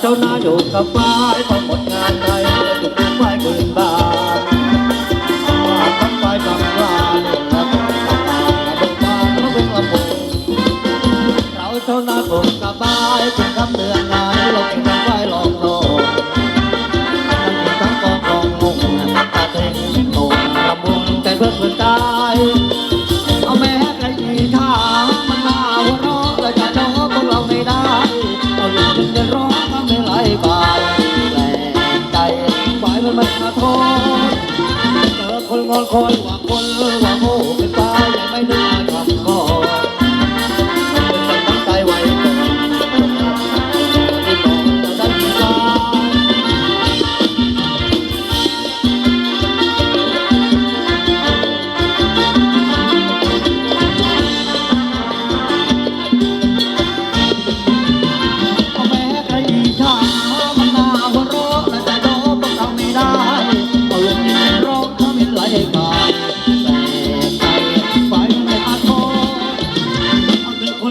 เจ้าหน้าอยู่กับายพอหมดงานใดจะถูกไฟหมื่นบาทมาทั้งไฟกลางลานแล้วก็ตาเบิกบานแล้วเป็นลำโพงเราเจ้าหน้าผมสบายเป็นคำเตือนงาน คนงอนคอยว่าคนว่าโ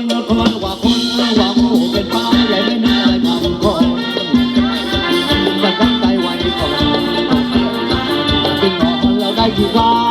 คนละคนว่าคนว่าโง่เป็นป้าใหญ่ไม่นึกอะไรคำคนมันตั้งใจไว้ก่อนเป็นหมอเราได้กี่วัน